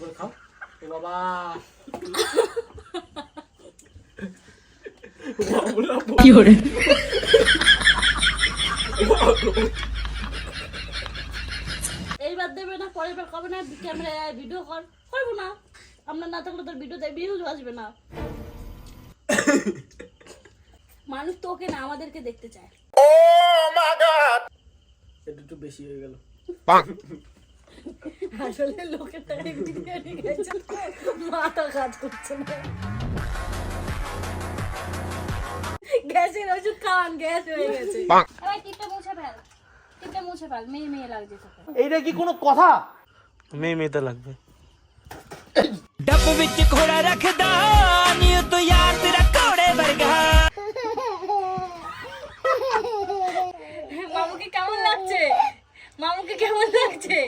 করে খাও ও বাবা কি এইবার দেবে না পরের বার কবে না ক্যামেরায় ভিডিও কর করব না। আপনার না থাকলে তোর ভিডিওতে ভিউজ আসবে না। মানুষ তোকে না আমাদেরকে দেখতে চায়। এটা একটু বেশি হয়ে গেল। আসলে লোকের টাকা বিরিয়ানি খেয়েছে তো মাথা কাজ করছে না গ্যাসের ওষুধ খাওয়ান গ্যাস হয়ে গেছে এবার টিপটা মুছে ফেল টিপটা মুছে ফেল মেয়ে মেয়ে লাগছে তোকে এইটা কি কোনো কথা মেয়ে মেয়েতে লাগবে ਡੱਬ ਵਿੱਚ ਘੋੜਾ ਰੱਖਦਾ ਨੀ ਤੂੰ ਯਾਰ ਤੇਰਾ ਘੋੜੇ ਵਰਗਾ মামুকে কেমন লাগছে মামুকে কেমন লাগছে?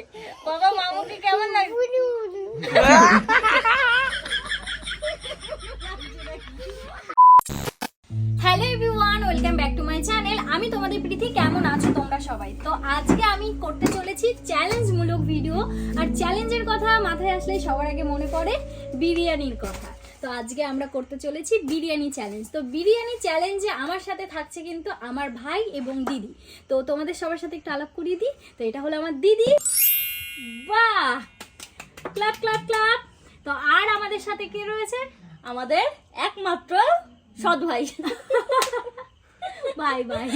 বাবা, মামুকে কেমন লাগছে? Hello everyone welcome back to my channel আমি তোমাদের প্রীতি, কেমন আছো তোমরা সবাই? তো আজকে আমি করতে চলেছি চ্যালেঞ্জমূলক ভিডিও আর চ্যালেঞ্জের কথা মাথায় আসলে সবার আগে মনে পড়ে, বিরিয়ানির কথা। তো আজকে আমরা করতে চলেছি বিরিয়ানি চ্যালেঞ্জ তো বিরিয়ানি চ্যালেঞ্জে আমার সাথে থাকছে কিন্তু আমার ভাই এবং দিদি। তো তোমাদের সবার সাথে একটু আলাপ করিয়ে দিই। তো এটা হলো আমার দিদি। বাহ! ক্লাব ক্লাব ক্লাব তো আর আমাদের সাথে কে রয়েছে? আমাদের একমাত্র সৎ ভাই। ভাই ভাই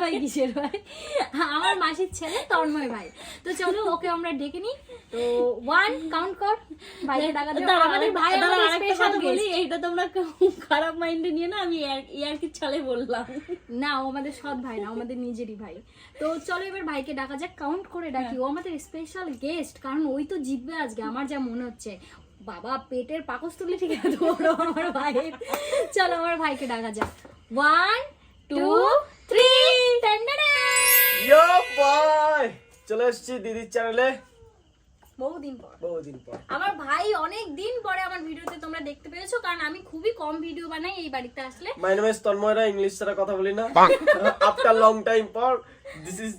ভাই কিসের ভাই? আমার মাসির ছেলে তন্ময় ভাই। তো চলো ওকে আমরা ডেকে নিই। তো ওয়ান কাউন্ট কর। ভাইকে ডাকা দাও। আমাদের ভাই আমাদের স্পেশাল বলি এইটা তোমরা খারাপ মাইন্ডে নিয়ে না আমি ইয়ার কি ছলে বললাম। না ও আমাদের সৎ ভাই না আমাদের নিজেরই ভাই। তো চলো এবার ভাইকে ডাকা যাক কাউন্ট করে ডাকি। ও আমাদের স্পেশাল গেস্ট কারণ ওই তো জিতবে আজকে আমার যা মনে হচ্ছে। বাবা পেটের পাকস্থলী ঠিক আছে আমার ভাই চলো আমার ভাইকে ডাকা যাক। One two three yo boy চলে এসেছি দিদির চ্যানেলে বহুদিন পর। বহুদিন পর। আমার ভাই অনেক দিন পরে আমার ভিডিওতে তোমরা দেখতে পেয়েছ কারণ আমি খুবই কম ভিডিও বানাই এই বাড়িতে আসলে। মাই নেম ইজ তন্ময়রা ইংলিশ ছাড়া কথা বলি না। আফটার লং টাইম পর দিস ইজ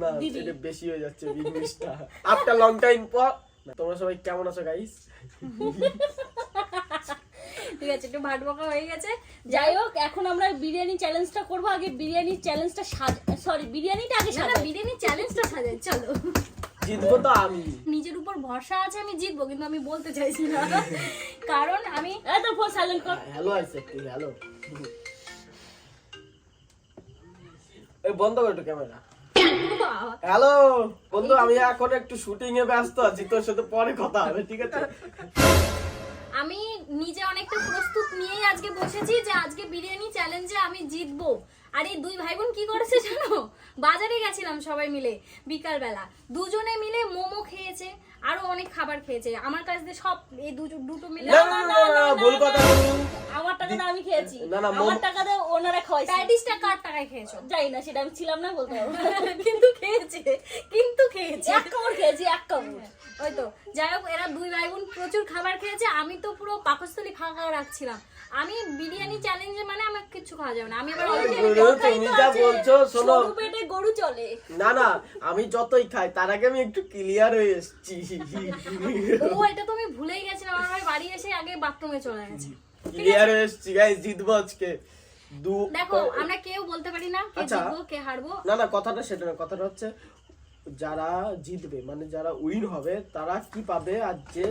না। এটা বেশি হয়ে যাচ্ছে ইংলিশটা আফটার লং টাইম পর তোমরা সবাই কেমন আছো গাইস ঠিক আছে একটু ভাট বকা হয়ে গেছে। যাই হোক এখন আমরা বিরিয়ানি চ্যালেঞ্জটা করব। আগে বিরিয়ানি চ্যালেঞ্জটা সরি বিরিয়ানিটা আগে সাজা বিরিয়ানি চ্যালেঞ্জটা সাজাই চলো। জিতবো তো আমি। নিজের উপর ভরসা আছে আমি জিতবো কিন্তু আমি বলতে চাইছি না। কারণ আমি এত ফোন সাইলেন্ট কর। হ্যালো আইসে একটু হ্যালো এই বন্ধ কর একটু ক্যামেরা হ্যালো বন্ধু আমি এখন একটু শুটিং এ ব্যস্ত আছি তোর সাথে পরে কথা হবে ঠিক আছে? আমি নিজে অনেকটা প্রস্তুত নিয়েই আজকে বসেছি যে আজকে বিরিয়ানি চ্যালেঞ্জে আমি জিতবো। আর এই দুই ভাই বোন কি করেছে জানো? বাজারে গেছিলাম সবাই মিলে বিকাল বেলা দুজনে মিলে মোমো খেয়েছে আরও অনেক খাবার খেয়েছে। আমার কাছে সব এই দুটো দুটো মিলে না না না না ভুল কথা। বলু আমার টাকাতে আমি খেয়েছি। আমার মোমো- টাকাতে ওনারা খাওয়াইছে। প্যাটিসটা কার টাকায় খেয়েছো? জানি না সেটা আমি ছিলাম না বলতে কিন্তু খেয়েছে কিন্তু খেয়েছে। এক কামড় খেয়েছি এক কামড়। ওই তো যাই হোক এরা দুই ভাই বোন প্রচুর খাবার খেয়েছে। আমি তো পুরো পাকস্থলী ফাঁকা রাখছিলাম। আমি বিরিয়ানি চ্যালেঞ্জে মানে আমার কিছু খাওয়া যাবে না। আমি আবার তুমি যা বলছো, শোনো। পেটে গরু চলে। না না আমি যতই খাই তার আগে আমি একটু ক্লিয়ার হয়ে এসেছি। ও এটা তো আমি ভুলেই গেছিলাম আমার ভাই বাড়ি এসে আগে বাথরুমে চলে গেছে। ক্লিয়ার হয়ে এসেছি গাইস জিতবো আজকে। দেখো আমরা কেউ বলতে পারি না কে আচ্ছা। জিতবো কে হারবো। না না কথাটা সেটা না কথাটা হচ্ছে যারা জিতবে মানে যারা উইন হবে তারা কি পাবে আর যে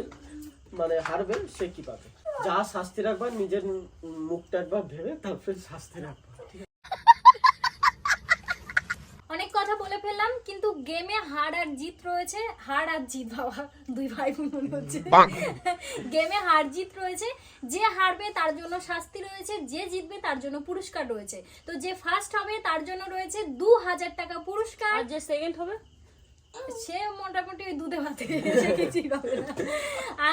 মানে হারবে সে কি পাবে? যা শাস্তি রাখবা নিজের মুখটা একবার ভেবে তারপরে শাস্তি রাখবা অনেক কথা বলে ফেললাম কিন্তু গেমে হার আর জিত রয়েছে হার আর জিত বাবা দুই ভাই মনে হচ্ছে। গেমে হার জিত রয়েছে যে হারবে তার জন্য শাস্তি রয়েছে যে জিতবে তার জন্য পুরস্কার রয়েছে। তো যে ফার্স্ট হবে তার জন্য রয়েছে দু হাজার টাকা পুরস্কার। আর যে সেকেন্ড হবে? সে মোটামুটি ওই দুধে ভাতে না।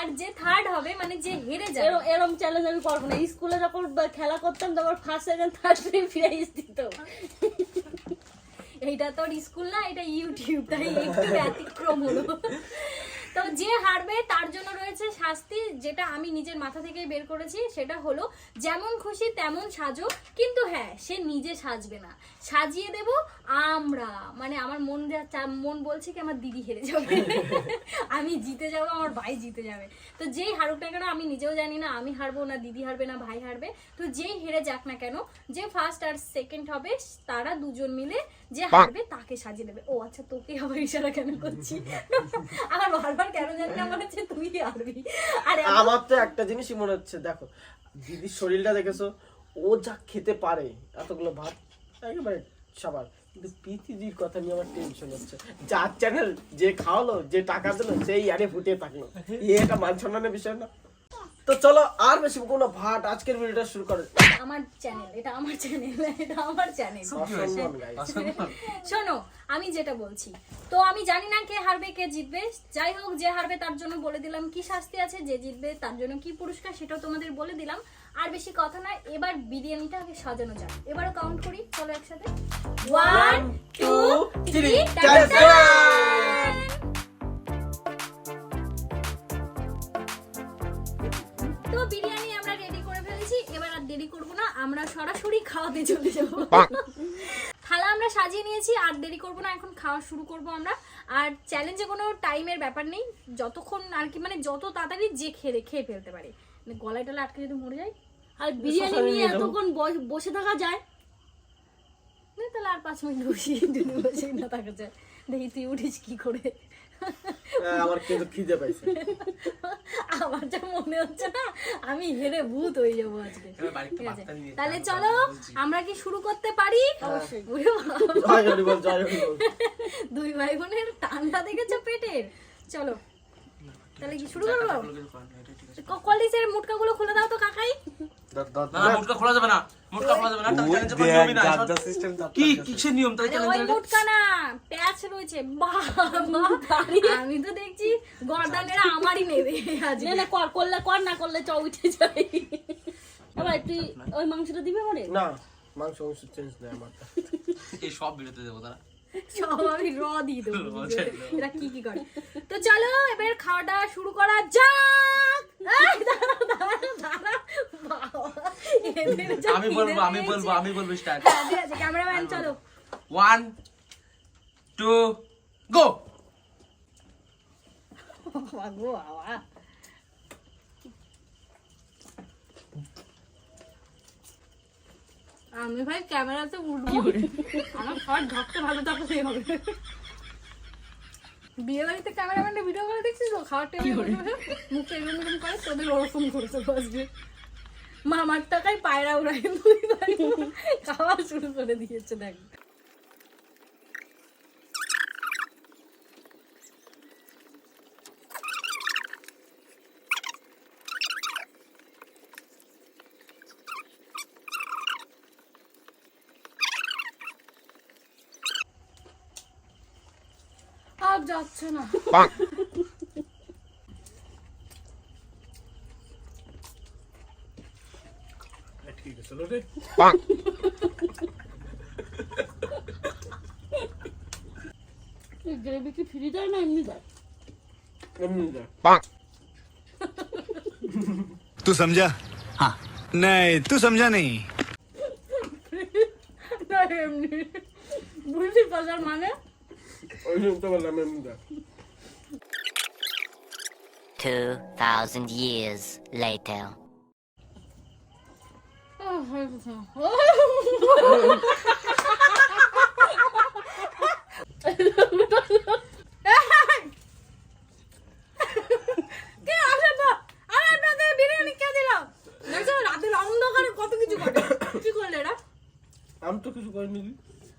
আর যে থার্ড হবে মানে যে হেরে যাবে। এরকম চ্যালেঞ্জ আমি করব না। স্কুলে যখন খেলা করতাম তখন ফার্স্ট সেকেন্ড থার্ড প্রাইজ দিত। এইটা তোর স্কুল না এটা ইউটিউব তাই একটু ব্যতিক্রম হলো। তো যে হারবে তার জন্য রয়েছে শাস্তি যেটা আমি নিজের মাথা থেকেই বের করেছি সেটা হলো যেমন খুশি তেমন সাজো। কিন্তু হ্যাঁ সে নিজে সাজবে না। সাজিয়ে দেব আমরা। মানে আমার মন যা- মন বলছে কি আমার দিদি হেরে যাবে। আমি জিতে যাব আমার ভাই জিতে যাবে। তো যেই হারুক না কেন আমি নিজেও জানি না আমি হারবো না দিদি হারবে না ভাই হারবে। তো যেই হেরে যাক না কেন যে ফার্স্ট আর সেকেন্ড হবে তারা দুজন মিলে যে হারবে তাকে সাজিয়ে দেবে। ও আচ্ছা তোকে আবার ইশারা কেন করছি? আমার বারবার কেন জানি না মনে হচ্ছে তুই হারবি। আর আমার তো একটা জিনিসই মনে হচ্ছে দেখো দিদির শরীরটা দেখেছ? ও যা খেতে পারে এতগুলো ভাত একেবারে সবার কিন্তু পিতিদির কথা নিয়ে আমার টেনশন হচ্ছে। যার চ্যানেল যে খাওয়ালো যে টাকা দিলো সেই আরে ফুটে থাকল। এটা মান সম্মানের বিষয় না? তো চলো আর বেশি কোনো ভাট আজকের ভিডিওটা শুরু করে আমার চ্যানেল এটা আমার চ্যানেল এটা আমার চ্যানেল শোনো আমি যেটা বলছি তো আমি জানি না কে হারবে কে জিতবে। যাই হোক যে হারবে তার জন্য বলে দিলাম কি শাস্তি আছে যে জিতবে তার জন্য কি পুরস্কার সেটাও তোমাদের বলে দিলাম। আর বেশি কথা না এবার বিরিয়ানিটা আগে সাজানো যাক। এবারও কাউন্ট করি চলো একসাথে। ওয়ান টু থ্রি আমরা সরাসরি খাওয়াতে চলে যাব। থালা আমরা সাজিয়ে নিয়েছি আর দেরি করব না এখন খাওয়া শুরু করব আমরা। আর চ্যালেঞ্জে কোনো টাইমের ব্যাপার নেই যতক্ষণ আর কি মানে যত তাড়াতাড়ি যে খেয়ে খেয়ে ফেলতে পারে। মানে গলায় টলায় আটকে যদি মরে যায় আর বিরিয়ানি নিয়ে এতক্ষণ বসে থাকা যায়? না, তাহলে আর পাঁচ মিনিট বসিয়ে না থাকা যায়। দেখি তুই উঠিস কি করে। আমার কিন্তু খিদে পাইছে। আমার যা মনে হচ্ছে না আমি হেরে ভূত হয়ে যাব আজকে। ঠিক আছে? তাহলে চলো আমরা কি শুরু করতে পারি? দুই ভাই বোনের ঠান্ডা দেখেছ পেটের? চলো তাহলে কি শুরু করব? কলিসের মুটকাগুলো খুলে দাও তো কাকাই। না মুটকা খোলা যাবে না। মুটকা খোলা যাবে না তার চ্যালেঞ্জে কোনো নিয়মই নাই। সব- কি কিসের নিয়ম? তাই আরে ওই না প্যাচ রয়েছে। বাবা আমি তো দেখছি গর্দানেরা আমারই নেবে আজকে। না না কর করলে কর না করলে চ উঠে যাই এবার তুই ওই মাংসটা দিবি মরে না মাংস মাংস চেঞ্জ নেই আমার। এই সব বিরতি দেবো তারা। সব আমি র দিয়ে দেবো দিয়ে দেবো। এরা কি কি করে? তো চলো এবার খাওয়া দাওয়া শুরু করা যাক। আমি বলব আমি বলব আমি বলব স্টার্ট হ্যাঁ, ক্যামেরাম্যান চলো। ওয়ান টু গো বাবা গো বাবা। আমি ভাই ক্যামেরাতে উঠবো। আমার খাবার ঢকতে ভালো সেই হবে। বিয়ে বাড়িতে ক্যামেরাম্যানটা ভিডিও করে দেখছিস তো? খাওয়ার টেবিল মুখে এরকম এরকম করে তোদের ওরকম করেছে বসবে। মামার টাকায় পায়রা উড়াই খাওয়া শুরু করে দিয়েছে দেখ। আর যাচ্ছে না ঠিক আছে রে গ্রেভি কি ফ্রি দেয় না এমনি দেয় এমনি যা तू समझा हाँ नहीं तू समझा नहीं না এমনি বুঝলি বাজার মানে ওই জন্য তো বললাম এমনি যা 2,000 years later. আহ, হয়ে গেছে। কে আসে তো? আরে আপনাদের বিরিয়ানি কে দিল? দেখছ, রাতের অন্ধকারে কত কিছু করে। কি করলে এরা? আমি তো কিছু করিনি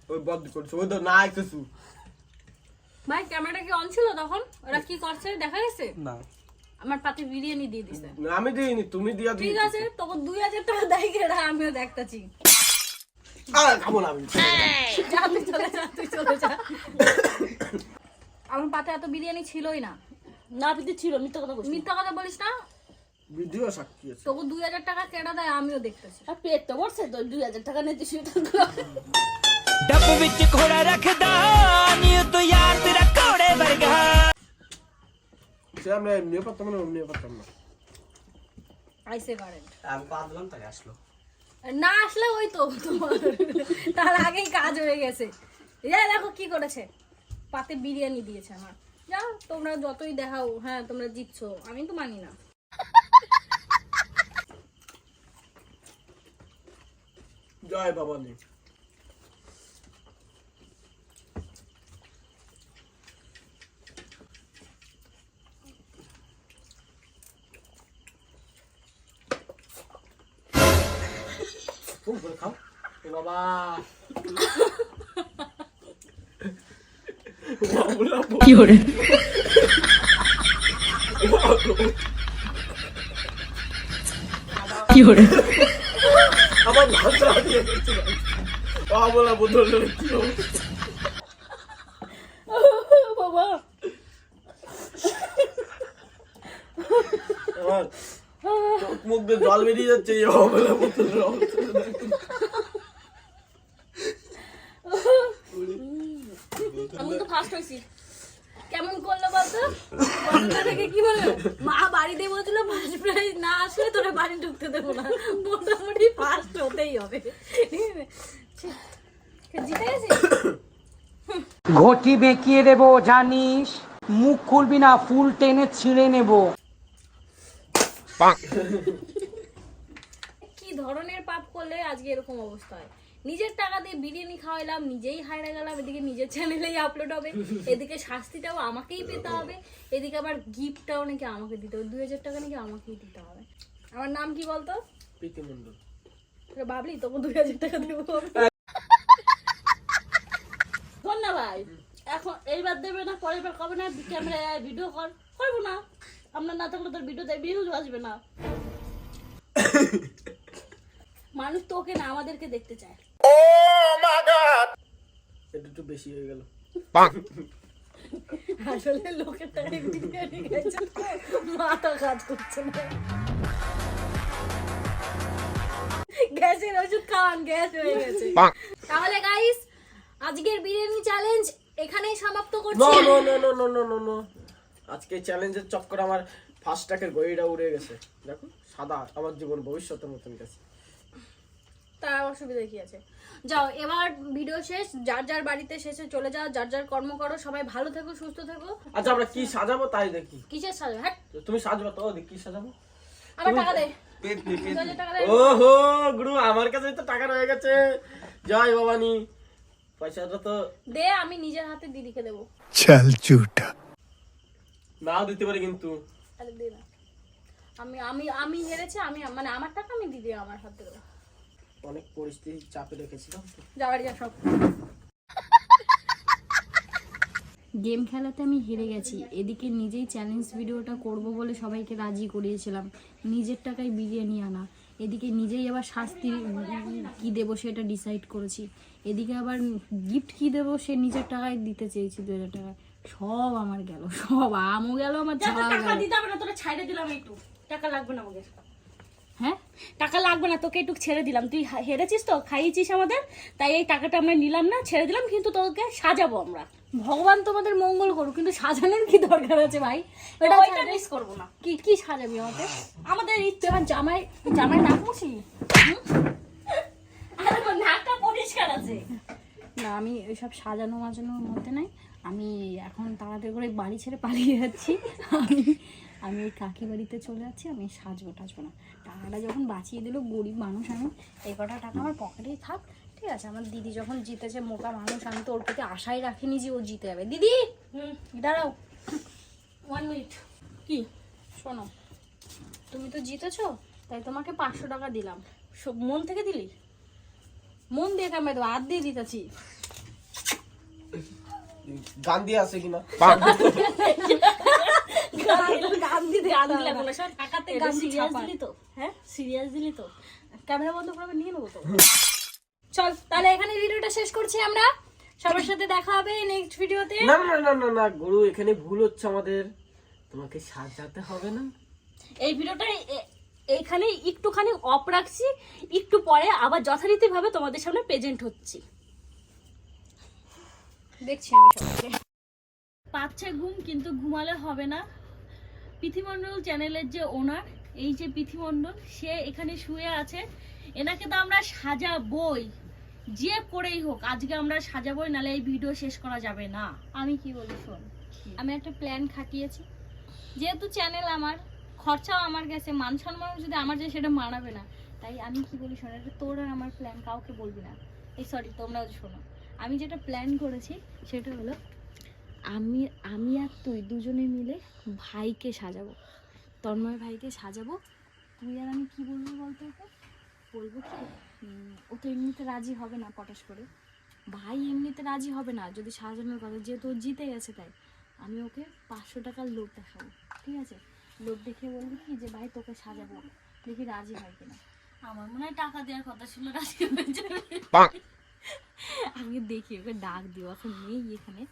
ওই বদ করছে ওই তো না কিছু ভাই ক্যামেরাটা কি অন ছিল তখন? ওরা কি করছে? দেখা গেছে? না। আমার পাতে বিরিয়ানি দিয়ে দিছে। আমি দিইনি তুমি দিয়া ঠিক আছে তখন 2000 টাকা দাই গেরা আমিও দেখতাছি। খাব না আমি যা তুই চলে যা তুই চলে যা। আমার পাতে এত বিরিয়ানি ছিলই না। না পিতে ছিল মিথ্যা কথা বলিস মিথ্যা কথা বলিস না? ভিডিও সাক্ষী আছে। 2000 টাকা কেডা দেয়? আমিও দেখতাছি। আর পেট তো বসে 2000 টাকা নিতে শুরু ঘোড়া নিউ यार तेरा कोड़े वर्गा আমরা এমনি পারতাম না এমনি পারতাম না আইসে কারেন্ট আমি পাতলাম তাই আসলো না আসলে ওই তো তোমার তার আগেই কাজ হয়ে গেছে যা দেখো কি করেছে পাতে বিরিয়ানি দিয়েছে আমার যাও তোমরা যতই দেখাও হ্যাঁ তোমরা জিতছো আমি তো মানি না জয় বাবা নেই খুব করে খাও এ বাবা কি করে কি করে আমার ভাষা দিয়ে গেছে বাবলা বোতল কি হবে বাবা আমার চোখ মুখ দিয়ে জল বেরিয়ে যাচ্ছে এই বাবলা বোতল আমি তো ফার্স্ট হয়েছি। কেমন করল বলতো? থেকে কি বলে মা বাড়ি দিয়ে বলছিল ফার্স্ট প্রাইজ না আসলে তোরা বাড়ি ঢুকতে দেবো না। মোটামুটি ফার্স্ট হতেই হবে। জিতে গেছি? ঘটি বেঁকিয়ে দেবো জানিস? মুখ খুলবি না ফুল টেনে ছিঁড়ে নেব। কি ধরনের পাপ করলে আজকে এরকম অবস্থা হয়? নিজের টাকা দিয়ে বিরিয়ানি খাওয়াইলাম নিজেই হাইরা গেলাম এদিকে নিজের চ্যানেলেই আপলোড হবে এদিকে শাস্তিটাও আমাকেই পেতে হবে এদিকে আবার গিফটটাও নাকি আমাকে দিতে হবে দুই হাজার টাকা নাকি আমাকেই দিতে হবে। আমার নাম কি বলতো? প্রীতি মণ্ডল ভাবলি তখন দুই হাজার টাকা দেবো। শোন না ভাই এখন এইবার দেবে না পরের বার কবে না ক্যামেরায় ভিডিও কর করব না। আমরা না থাকলে তোর ভিডিওতে ভিউজ আসবে না। মানুষ তোকে না আমাদেরকে দেখতে চায়। Oh my God! এটা একটু বেশি হয়ে গেল। আসলে লোকের বিরিয়ানি তো মাথা কাজ করছে না। গ্যাসের ওষুধ খাওয়ান গ্যাস হয়ে গেছে। তাহলে গাইস আজকের বিরিয়ানি চ্যালেঞ্জ এখানেই সমাপ্ত করছি। No no no no no no no আজকে চ্যালেঞ্জের চক্কর আমার ফার্স্ট ট্যাকের গড়িটা উড়ে গেছে। দেখো সাদা আমার জীবন ভবিষ্যতের মতন গেছে। অসুবিধা কি আছে? যাও এবার ভিডিও শেষ যার যার বাড়িতে শেষে চলে যাও যার যার কর্ম করো সবাই ভালো থেকো সুস্থ থেকো। আচ্ছা আমরা কি সাজাবো তাই দেখি। কিসের সাজাবো হ্যাঁ। তুমি সাজবে তো দেখি কি সাজাবো। আমার টাকা দে। ওহো গুরু আমার কাছে তো টাকা রয়ে গেছে। জয় ভবানী। পয়সাটা তো দে আমি নিজের হাতে দিদিকে দেবো। চাল চুটা। নাও দিতে পারি কিন্তু। আরে দে না। আমি আমি আমি হেরেছি আমি মানে আমার টাকা আমি দিদি আমার হাতে অনেক পরিস্থিতি চাপে রেখেছিলাম তো। যাওয়ার যা সব। গেম খেলাতে আমি হেরে গেছি। এদিকে নিজেই চ্যালেঞ্জ ভিডিওটা করব বলে সবাইকে রাজি করিয়েছিলাম। নিজের টাকায় বিরিয়ানি আনা। এদিকে নিজেই আবার শাস্তি কি দেব সেটা ডিসাইড করেছি। এদিকে আবার গিফট কি দেব সে নিজের টাকায় দিতে চেয়েছি দু হাজার টাকা সব আমার গেল সব আমও গেল আমার টাকা দিতে হবে না তোরা ছাইড়ে দিলাম একটু। টাকা লাগবে না আমাকে। হ্যাঁ? টাকা লাগবে না তোকে একটু ছেড়ে দিলাম। তুই হেরেছিস তো খাইয়েছিস আমাদের তাই এই টাকাটা আমরা নিলাম না ছেড়ে দিলাম কিন্তু তোকে সাজাবো আমরা। ভগবান তোমাদের মঙ্গল করুক কিন্তু সাজানোর কি দরকার আছে ভাই? ওটা ওইটা মিস করব না। কি কি সাজাবি আমাকে? আমাদের ইচ্ছে আমার জামাই জামাই নাক মুছি আর নাকটা পরিষ্কার আছে। না আমি ওইসব সাজানো মাজানোর মধ্যে নাই। আমি এখন তাড়াতাড়ি করে বাড়ি ছেড়ে পালিয়ে যাচ্ছি। আমি আমি এই কাকি বাড়িতে চলে যাচ্ছি আমি সাজবো টাজবো না। টাকাটা যখন বাঁচিয়ে দিল গরিব মানুষ আমি এই কটা টাকা আমার পকেটেই থাক ঠিক আছে? আমার দিদি যখন জিতেছে মোটা মানুষ আমি তো ওর প্রতি আশাই রাখিনি যে ও জিতে যাবে। দিদি! দাঁড়াও। ওয়ান মিনিট কি? শোনো তুমি তো জিতেছো তাই তোমাকে পাঁচশো টাকা দিলাম। সব মন থেকে দিলি? মন দিয়ে কামাই দেবো হাত দিয়ে দিতেছি। গান দিয়ে আছে কিনা? দিলে তো? হ্যাঁ? সিরিয়াস দিলি তো? ক্যামেরা বন্ধ করে নিয়ে নেব তো? চল তাহলে এখানে ভিডিওটা শেষ করছি আমরা। সবার সাথে দেখা হবে নেক্সট ভিডিওতে না না না না না গুরু এখানে ভুল হচ্ছে আমাদের। তোমাকে সাজাতে হবে না? এই ভিডিওটা এ- এইখানে একটুখানি অফ রাখছি। একটু পরে আবার যথারীতিভাবে তোমাদের সামনে প্রেজেন্ট হচ্ছি। দেখছি আমি সবাইকে। পাচ্ছে ঘুম কিন্তু ঘুমালে হবে না। পৃথিমণ্ডল চ্যানেলের যে ওনার এই যে পৃথিমণ্ডল সে এখানে শুয়ে আছে। এনাকে তো আমরা সাজাবই। যে করেই হোক আজকে আমরা সাজাবই নালে এই ভিডিও শেষ করা যাবে না। আমি কি বলি শোন আমি একটা প্ল্যান খাটিয়েছি। যেহেতু চ্যানেল আমার খরচাও আমার গেছে মান সম্মানও যদি আমার যে সেটা মানাবে না। তাই আমি কি বলি শোন এটা তোর আর আমার প্ল্যান কাউকে বলবি না। এই সরি তোমরাও শোনো। আমি যেটা প্ল্যান করেছি সেটা হলো আমি আমি আর তুই দুজনে মিলে ভাইকে সাজাবো। তন্ময় ভাইকে সাজাবো। তুই আর আমি কী বলব বলতো ওকে? বলব কি? ও তো এমনিতে রাজি হবে না পটাশ করে। ভাই এমনিতে রাজি হবে না যদি সাজানোর কথা যেহেতু ও জিতে গেছে তাই। আমি ওকে পাঁচশো টাকার লোভ দেখাবো ঠিক আছে? লোভ দেখে বলব কি যে ভাই তোকে সাজাবো। দেখি রাজি হয় কিনা। আমার মনে হয় টাকা দেওয়ার কথা ছিল রাজি হয়ে যাবে। আমি দেখি ওকে ডাক দিও এখন নেই এখানে।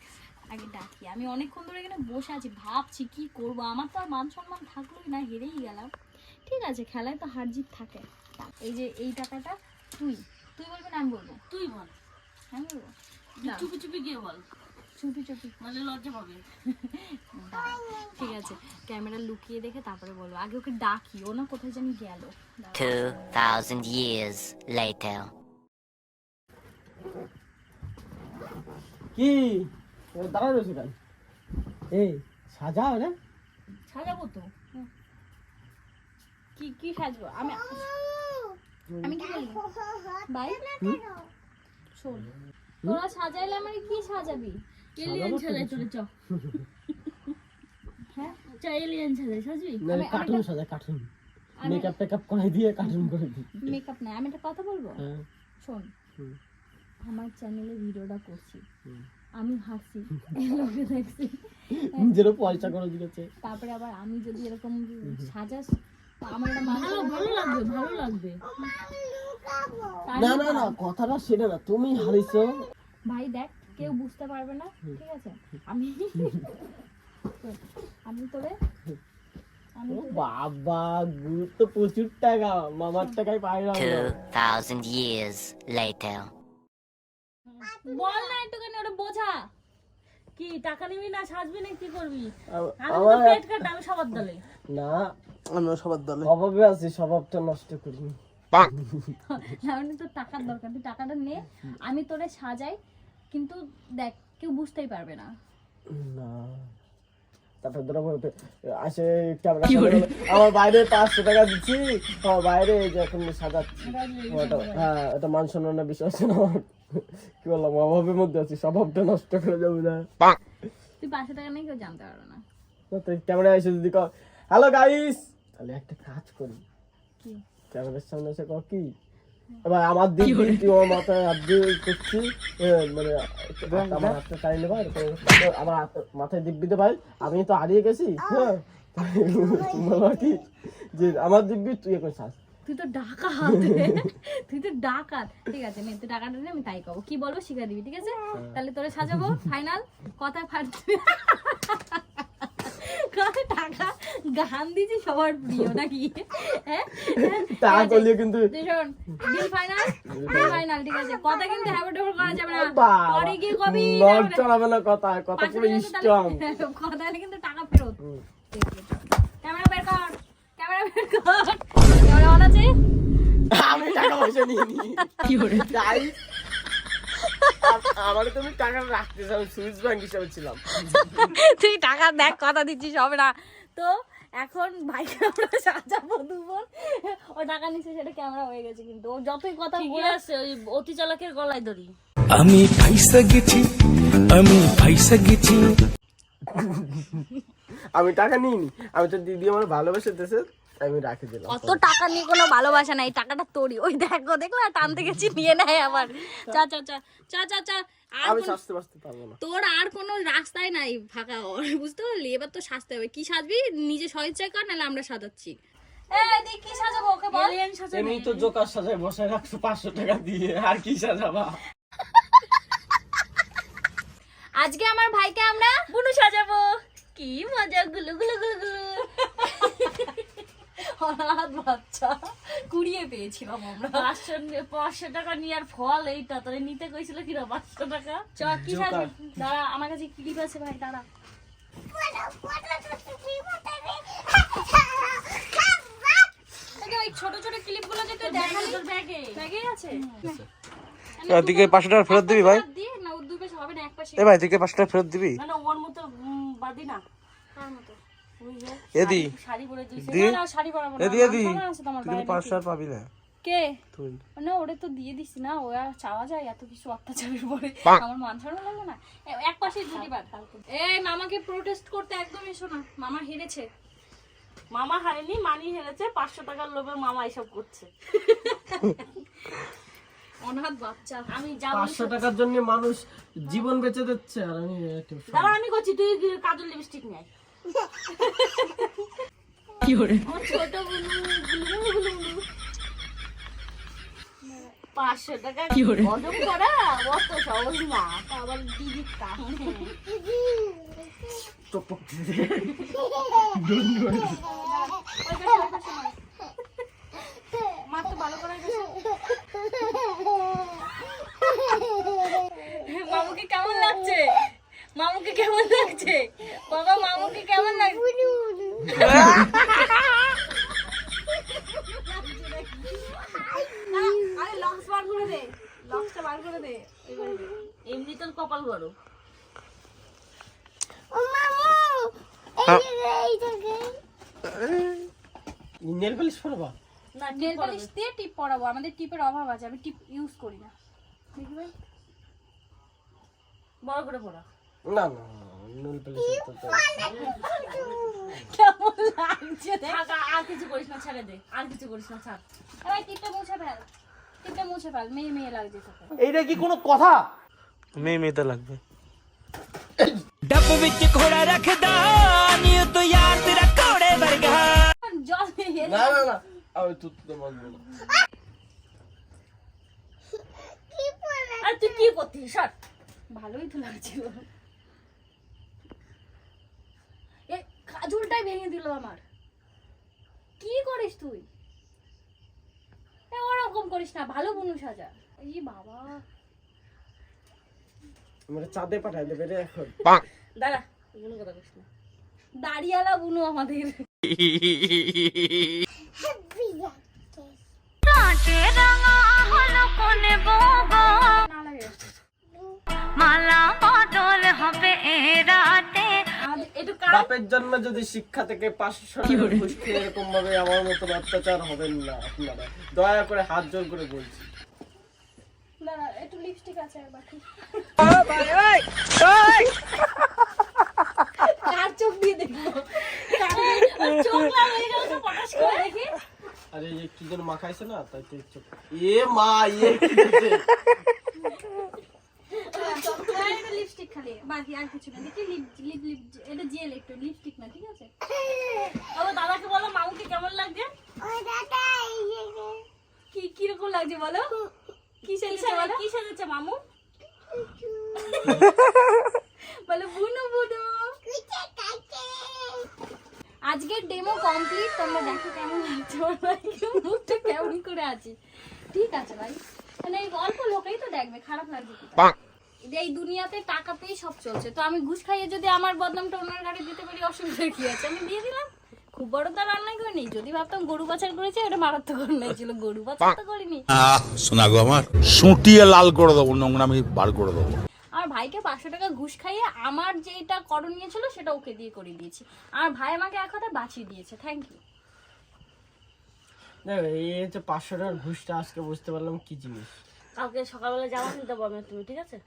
আগে ডাকি। আমি অনেকক্ষণ ধরে এখানে বসে আছি ভাবছি কি করব? আমার তো আর মান সম্মান থাকল না হেরেই গেলাম। ঠিক আছে খেলায় তো হার জিত থাকে। এই যে এই টাকাটা তুই। তুই বলবি না আমি বলব। তুই বল। আমি বলব? চুপি চুপি গিয়ে বল। চুপি চুপি। নাহলে লজ্জা পাবে। ঠিক আছে ক্যামেরা লুকিয়ে দেখে তারপরে বলব। আগে ওকে ডাকি ও না কোথায় জানি গেল। 2,000 years later. কি? দাঁড়া রয়েছে কেন এই সাজাও রে। সাজাবো তো। কি কি সাজবো? আমি আমি কি বলি বাই। শোন তোরা সাজাইলে আমার কি সাজাবি? এলিয়েন সাজাই তোরে চ। হ্যাঁ? চ এলিয়েন সাজাই সাজবি? নাহলে কার্টুন সাজা কার্টুন মেকআপ টেকআপ করাই দিয়ে কার্টুন করে দিই। মেকআপ নাই আমি একটা কথা বলব? হ্যাঁ। শোন। আমার চ্যানেলে ভিডিওটা করছি। আমি হাসি। লোকে দেখছি। নিজেরও পয়সা করে দিয়েছে তারপরে আবার আমি যদি এরকম সাজাস আমার মান ভালো ভালো লাগবে ভালো লাগবে। না না না কথাটা সেটা না তুমি হারিয়েছো। ভাই দেখ কেউ বুঝতে পারবে না ঠিক আছে? আমি আমি তোরে আমি ও বাবা গুরুত্ব প্রচুর টাকা মামার টাকায় পাই না আমরা। 2,000 years later. বল না একটুখানি ওটা বোঝা। কি টাকা নিবি না সাজবি না কি করবি? আমি তো পেট কাটা আমি সবার দলে। না আমি সবার দলে। অভাবে আছি স্বভাবটা নষ্ট করিনি। আমি তো টাকার দরকার তুই টাকাটা নে আমি তোরে সাজাই কিন্তু দেখ কেউ বুঝতেই পারবে না। না। তারপর ধরো বলতে, আসে ক্যামেরা আমার বাইরে পাঁচশো টাকা দিচ্ছি আমার বাইরে এই যে এখন সাজাচ্ছি হ্যাঁ এটা মান সম্মানের বিষয় আছে না কি বললাম অভাবের মধ্যে আছি স্বভাবটা নষ্ট করে যাবে না। তুই পাঁচশো টাকা নেই কেউ জানতে পারবে না। ক্যামেরা এসে যদি হ্যালো গাইস তাহলে একটা কাজ করি। কি? ক্যামেরার সামনে এসে কি? এবার আমার দিক দিয়ে তুই আমার মাথায় হাত দিয়ে করছি এ, মানে আমার হাতটা নেবা আমার মাথায় দিব্যি দে ভাই আমি তো হারিয়ে গেছি হ্যাঁ? কি যে আমার দিব্যি তুই এখন শ্বাস তুই তো ডাকাত তুই তো ডাকাত। ঠিক আছে নে তুই টাকাটা নে আমি তাই করব। কি বলব শিখা দিবি ঠিক আছে? তাহলে তোরে সাজাবো ফাইনাল। কথা ফাটবে টাকা গান দিয়েছি সবার প্রিয় নাকি? হ্যাঁ? তা কিন্তু তুই শোন ফাইনাল ডিল ফাইনাল ঠিক আছে। কথা কিন্তু হ্যাবট করা যাবে না। পরে গিয়ে কবি নড় না কথা কথা পুরো টাকা স্ট্রং তাহলে- কথা কিন্তু টাকা ফেরত। ক্যামেরা বের কর ক্যামেরা বের কর। ক্যামেরা অন আছে? আমি টাকা পয়সা নিয়ে নি কি করে যাই আমার তুমি টাকা রাখতে চাও সুইস ব্যাংক হিসাবে ছিলাম। তুই টাকা দেখ কথা দিচ্ছিস হবে না। তো এখন ভাইকে আমরা সাজাবো দুবোন ও টাকা নিচ্ছে সেটা ক্যামেরা হয়ে গেছে কিন্তু। ও যতই কথা বলে আছে ওই অতি চালাকের গলায় ধরি। আমি ফাইসা গেছি আমি ফাইসা গেছি। আমি টাকা নিইনি আমি তো দিদি আমার ভালোবেসে দেশে আমি রাখে দিলাম অত টাকা নিয়ে কোনো ভালোবাসা নাই টাকাটা তোরই। ওই দেখো দেখল টানতে গেছি নিয়ে নেয় আবার। চা চা চা চা চা চা আর আমি সাজতে বাঁচতে পারব না। তোর আর কোনো রাস্তাই নাই ফাঁকা বুঝতে পারলি? এবার তো সাজতে হবে। কি সাজবি? নিজে স্বেচ্ছায় কর নাহলে আমরা সাজাচ্ছি। কি সাজাবো ওকে বল? এমনি তো জোকার সাজায় বসে রাখছো পাঁচশো টাকা দিয়ে। আর কি সাজাবা? আজকে আমার ভাইকে আমরা বুনু সাজাবো। কি মজা গুলু গুলু গুলু গুলু। অনাথ বাচ্চা। কুড়িয়ে পেয়েছিলাম আমরা। পাঁচশো পাঁচশো টাকা নেওয়ার ফল এইটা তোরে নিতে কইছিল কিনা পাঁচশো টাকা? চ কি দাঁড়া আমার কাছে ক্লিপ আছে ভাই দাঁড়া। ছোট ছোট ক্লিপগুলো যে তুই দেখালি? তোর ব্যাগে? ব্যাগেই আছে? ওদিকে পাঁচশো টাকা ফেরত দিবি ভাই? না না এ তুই পাঁচশো টাকা ফেরত দিবি? মানে ওর মতো বাদি না। মতো? এদি দি তুই পাঁচশো আর পাবি না। কে? তুই। না ওরে তো দিয়ে দিছি না ও আর চাওয়া যায় এত কিছু অত্যাচারের পরে। আমার মান না? এক পাশে দুটি বার এই মামাকে প্রোটেস্ট করতে একদম এসো না। মামা হেরেছে। মামা হারেনি মানি হেরেছে পাঁচশো টাকার লোভে মামা এসব করছে। অনাথ বাচ্চা আমি যা পাঁচশো টাকার জন্য মানুষ জীবন বেঁচে দিচ্ছে আর আমি দাঁড়া আমি করছি তুই কাজল লিপস্টিক নিয়ে পাঁচশো টাকা হজম করা অত সহজ না। তা আবার দিদির তা টপক মা তো ভালো করে মামুকে কেমন লাগছে মামুকে কেমন লাগছে বাবা মামুকে কেমন লাগছে আরে লংস বার করে দে লংসটা বার করে দে এবারে দে। এমনি তোর কপাল বড় নেল পালিশ পরবা না নেল পালিশ দিয়ে টিপ পরাবো আমাদের টিপের অভাব আছে আমি টিপ ইউজ করি না দেখি ভাই বড় করে পড়া না না নেল পালিশ তো তো- কেমন লাগছে দেখ থাক, আর- আর কিছু করিস না ছেড়ে দে আর কিছু করিস না ছাড় এবার টিপটা মুছে ফেল টিপটা মুছে ফেল মেয়ে মেয়ে লাগছে তোকে এইটা কি কোনো কথা মেয়ে মেয়েতে লাগবে ਡੱਬ ਵਿੱਚ ਘੋੜਾ ਰੱਖਦਾ ਨੀ ਤੋ ਯਾਰ ਤੇਰਾ ਘੋੜੇ ਵਰਗਾ জল মেয়ে না না না আমি তুই তো মানবো না আর তুই কি করছিস ভালোই তো লাগছিল। এ কাজলটাই ভেঙে দিল আমার। কি করিস তুই? ওরকম করিস না ভালো বুনু সাজা। এই বাবা। আমরা চাঁদে পাঠাই দেবে রে এখন। দাঁড়া কোনো কথা না। দাড়িয়ালা বুনু আমাদের। বাপের জন্মে যদি শিক্ষা থেকে পাঁচশো এরকম ভাবে আমার মতন অত্যাচার হবেন না আপনারা। দয়া করে হাত জোর করে বলছি। একটু লিপস্টিক আছে বাকি কার চোখ দিয়ে দেখব? চোখ লাল হয়ে গেল তো পটাশ করে দেখি। আরে এই কি যেন মাখাইছে না তাই তো একটু এ মা ইয়ে কি হয়েছে? লিপস্টিক খালি বাকি আর কিছু না দেখি লিপ লিপ লিপ এটা জেল একটু লিপস্টিক না ঠিক আছে তবে দাদাকে বলো মামুকে কেমন লাগছে কি কীরকম লাগছে বলো? কি কি সেজেছে সেজে- বলো? কি সেজেছে মামু? বলো বুনু বুনু। আজকের ডেমো কমপ্লিট তোমরা দেখো কেমন লাগছে। মুখটা কেমন করে আছে। ঠিক আছে ভাই। মানে এই অল্প লোকেই তো দেখবে খারাপ লাগবে এই দুনিয়াতে টাকা পেয়ে সব চলছে। তো আমি ঘুষ খাইয়ে যদি আমার বদনামটা অন্যের গাড়ি দিতে পারি অসুবিধা কি আছে? আমি দিয়ে দিলাম। খুব বড় তো রান্নাই করিনি। যদি ভাবতাম গরু পাচার করেছে ওটা মারাত্মক অন্যায় ছিল। গরু পাচার তো করিনি। শোনা গো আমার। সুটিয়ে লাল করে দেবো নোংরা আমি বার করে দেবো। আমার ভাইকে পাঁচশো টাকা ঘুষ খাইয়ে আমার যেটা করণীয় ছিল সেটা ওকে দিয়ে করে দিয়েছি। আর ভাই আমাকে এক কথা বাঁচিয়ে দিয়েছে থ্যাংক ইউ দেখো এই হচ্ছে পাঁচশো টাকার ঘুষটা আজকে বুঝতে পারলাম কি জিনিস। কালকে সকালবেলা জামা কিনতে পারবে তুমি ঠিক আছে?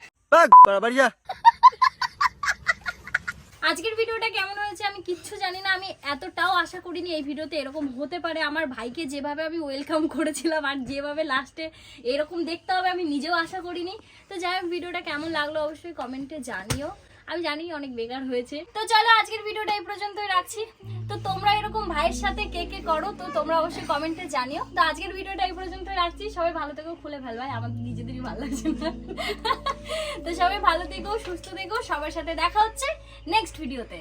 আজকের ভিডিওটা কেমন হয়েছে আমি কিচ্ছু জানি না। আমি এতটাও আশা করিনি এই ভিডিওতে এরকম হতে পারে। আমার ভাইকে যেভাবে আমি ওয়েলকাম করেছিলাম আর যেভাবে লাস্টে এরকম দেখতে হবে আমি নিজেও আশা করিনি। তো যাই হোক, ভিডিওটা কেমন লাগল অবশ্যই কমেন্টে জানিও। আমি জানি অনেক বেকার হয়েছে। তো চলো আজকের ভিডিওটা এই পর্যন্তই রাখছি। তো তোমরা এরকম ভাইয়ের সাথে কে কে করো, তো তোমরা অবশ্যই কমেন্টে জানিও। তো আজকের ভিডিওটা এই পর্যন্ত রাখছি। সবাই ভালো থেকো, খুলে ফেল ভাই আমাদের নিজেদেরই ভালো লাগছে না। তো সবাই ভালো থেকো, সুস্থ থেকো, সবার সাথে দেখা হচ্ছে নেক্সট ভিডিওতে